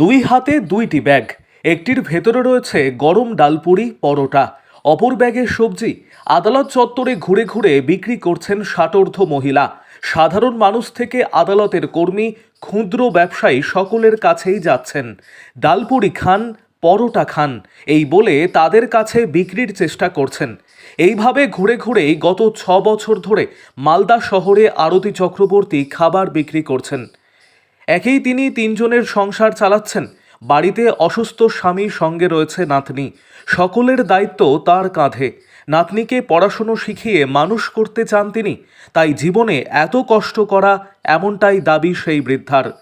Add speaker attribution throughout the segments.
Speaker 1: দুই হাতে দুইটি ব্যাগ। একটির ভেতরে রয়েছে গরম ডালপুরি, পরোটা। অপর ব্যাগে সবজি। আদালত চত্বরে ঘুরে ঘুরে বিক্রি করছেন ষাটোর্ধ মহিলা। সাধারণ মানুষ থেকে আদালতের কর্মী, ক্ষুদ্র ব্যবসায়ী সকলের কাছেই যাচ্ছেন। ডালপুরি খান, পরোটা খান, এই বলে তাদের কাছে বিক্রির চেষ্টা করছেন। এইভাবে ঘুরে ঘুরেই গত ছ বছর ধরে মালদা শহরে আরতি চক্রবর্তী খাবার বিক্রি করছেন। একেই তিনি তিনজনের সংসার চালাচ্ছেন। বাড়িতে অসুস্থ স্বামীর সঙ্গে রয়েছে নাতনি। সকলের দায়িত্ব তার কাঁধে। নাতনিকে পড়াশুনো শিখিয়ে মানুষ করতে চান তিনি, তাই জীবনে এত কষ্ট করা এমনটাই দাবি সেই বৃদ্ধার।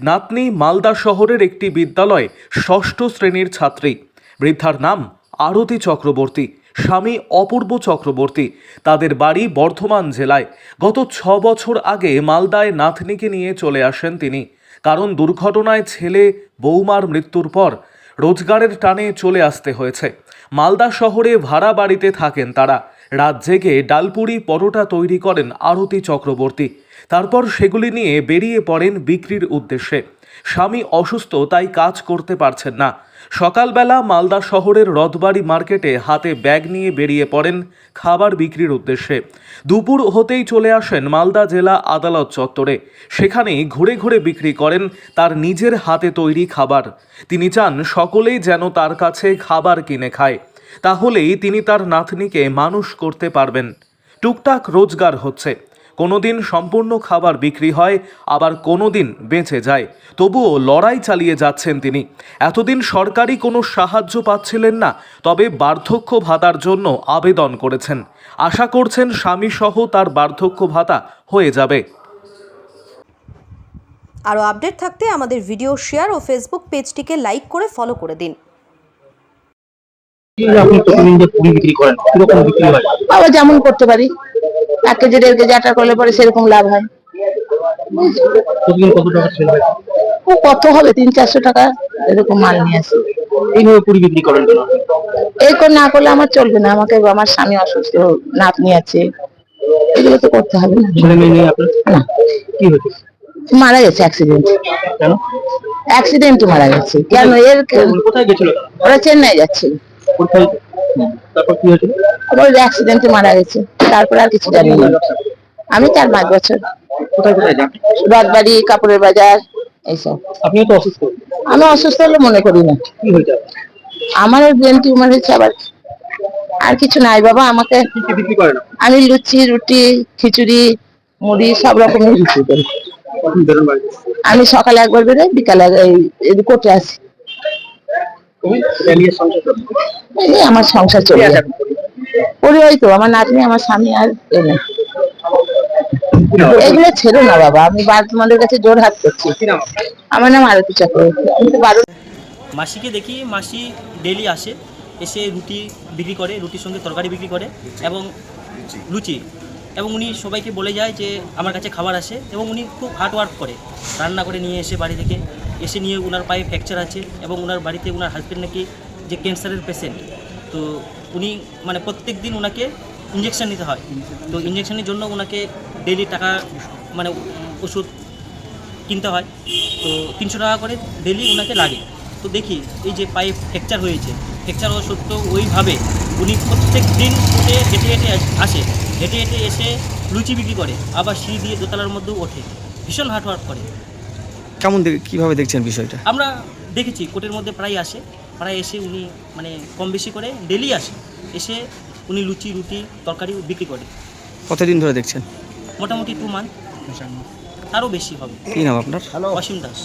Speaker 1: নাতনি মালদা শহরের একটি বিদ্যালয়ে ষষ্ঠ শ্রেণির ছাত্রী। বৃদ্ধার নাম আরতি চক্রবর্তী। স্বামী অপূর্ব চক্রবর্তী, তাদের বাড়ি বর্ধমান জেলায়। গত ছ বছর আগে মালদায় নাতনিকে নিয়ে চলে আসেন তিনি। কারণ দুর্ঘটনায় ছেলে, বৌমার মৃত্যুর পর রোজগারের টানে চলে আসতে হয়েছে। মালদা শহরে ভাড়া বাড়িতে থাকেন তারা। রাত জেগে ডালপুরি পরোটা তৈরি করেন আরতি চক্রবর্তী। তারপর সেগুলি নিয়ে বেরিয়ে পড়েন বিক্রির উদ্দেশ্যে। স্বামী অসুস্থ, তাই কাজ করতে পারছেন না। সকালবেলা মালদা শহরের রথবাড়ি মার্কেটে হাতে ব্যাগ নিয়ে বেরিয়ে পড়েন খাবার বিক্রির উদ্দেশ্যে। দুপুর হতেই চলে আসেন মালদা জেলা আদালত চত্বরে। সেখানেই ঘুরে ঘুরে বিক্রি করেন তার নিজের হাতে তৈরি খাবার। তিনি চান সকলেই যেন তার কাছে খাবার কিনে খায়। তাহলেই তিনি তার নাতনিকে মানুষ করতে পারবেন। টুকটাক রোজগার হচ্ছে। কোনোদিন সম্পূর্ণ খাবার বিক্রি হয় আবার কোনোদিন বেঁচে যায়। তবুও লড়াই চালিয়ে যাচ্ছেন তিনি। এতদিন সরকারি কোনো সাহায্য পাচ্ছিলেন না তবে বার্ধক্য ভাতার জন্য আবেদন করেছেন। আশা করছেন স্বামীসহ তার বার্ধক্য ভাতা হয়ে যাবে।
Speaker 2: আরও আপডেট থাকতে আমাদের ভিডিও শেয়ার ও ফেসবুক পেজটিকে লাইক করে ফলো করে দিন।
Speaker 3: আপনি প্রতিদিন যে পুরি বিক্রি করেন কীরকম বিক্রি হয়?
Speaker 4: আবার যেমন করতে পারি। এক কেজি দেড় কেজি আটা করলে পরে সেরকম লাভ হয়।
Speaker 3: প্রতিদিন কত টাকা সেল হয়
Speaker 4: ও কত হবে? তিন চারশো টাকা এরকম মাল নিয়ে আসি।
Speaker 3: এইভাবে পুরি বিক্রি করেন কেন?
Speaker 4: এই করে না করলে আমার চলবে না। আমাকে আমার স্বামী অসুস্থ নাতনি আছে। এগুলো তো করতে হবে না।
Speaker 3: ছেলে মেয়ে নেই আপনার?
Speaker 4: না।
Speaker 3: কি হয়েছে?
Speaker 4: মারা গেছে অ্যাক্সিডেন্ট
Speaker 3: কেন?
Speaker 4: অ্যাক্সিডেন্টে মারা গেছে। কেন? এর
Speaker 3: কোথায় গেছিল?
Speaker 4: ওরা চেন্নাই যাচ্ছিল
Speaker 3: তারপর কি হয়েছিল?
Speaker 4: ওর অ্যাক্সিডেন্টে মারা গেছে। তারপর আর কিছু জানি না। আমি চার পাঁচ বছর। রথবাড়ি কাপড়ের বাজার এইসব
Speaker 3: আপনিও তো অসুস্থ।
Speaker 4: আমি অসুস্থ হলে মনে করি না? আমার ব্রেন টিউমার হয়েছে আবার। আর কিছু নাই বাবা আমাকে
Speaker 3: আপনি?
Speaker 4: আমি লুচি রুটি খিচুড়ি মুড়ি সব রকমের। বিক্রি করি আমি সকালে একবার বেরোই বিকালে এই কোর্টে আসি। আমার সংসার চলে যায়।
Speaker 3: পরিবারে?
Speaker 4: ওই তো, আমার নাতনি, আমার স্বামী আর এ নেই এগুলো ছিল না বাবা, আমি তোমাদের কাছে জোর হাত করছি? আমার নাম আরতি চক্রবর্তী
Speaker 5: মাসিকে দেখি, মাসি ডেলি আসে, এসে রুটি বিক্রি করে, রুটির সঙ্গে তরকারি বিক্রি করে, এবং লুচি এবং উনি সবাইকে বলে যায় যে, আমার কাছে খাবার আসে এবং উনি খুব হার্ড ওয়ার্ক করে রান্না করে নিয়ে এসে বাড়ি থেকে, এসে নিয়ে ওনার পায়ে ফ্র্যাকচার আছে, এবং ওনার বাড়িতে ওনার হাজব্যান্ড নাকি যে ক্যান্সারের পেশেন্ট তো উনি মানে প্রত্যেক দিন ওনাকে ইঞ্জেকশন নিতে হয়। তো ইঞ্জেকশনের জন্য ওনাকে ডেলি টাকা মানে ওষুধ কিনতে হয়। তো তিনশো টাকা করে ডেলি ওনাকে লাগে। তো দেখি এই যে পায়ে ফ্র্যাকচার হয়েছে ফ্র্যাকচার হওয়া সত্ত্বেও ওইভাবে উনি প্রত্যেক দিন উঠে হেঁটে হেঁটে আসে হেঁটে হেঁটে এসে লুচি বিক্রি করে আবার সিঁড়ি দিয়ে দোতলার মধ্যেও ওঠে। ভীষণ হার্ড ওয়ার্ক করে।
Speaker 6: কেমন দেখ- কীভাবে দেখছেন বিষয়টা?
Speaker 5: আমরা দেখেছি কোর্টের মধ্যে প্রায় আসে। প্রায় এসে উনি মানে কম বেশি করে ডেলি আসে। এসে উনি লুচি রুটি তরকারি বিক্রি করে।
Speaker 6: কতদিন ধরে দেখছেন?
Speaker 5: মোটামুটি টু মান্থ আরও বেশি হবে।
Speaker 6: কি নাম আপনার?
Speaker 5: অসীম দাস।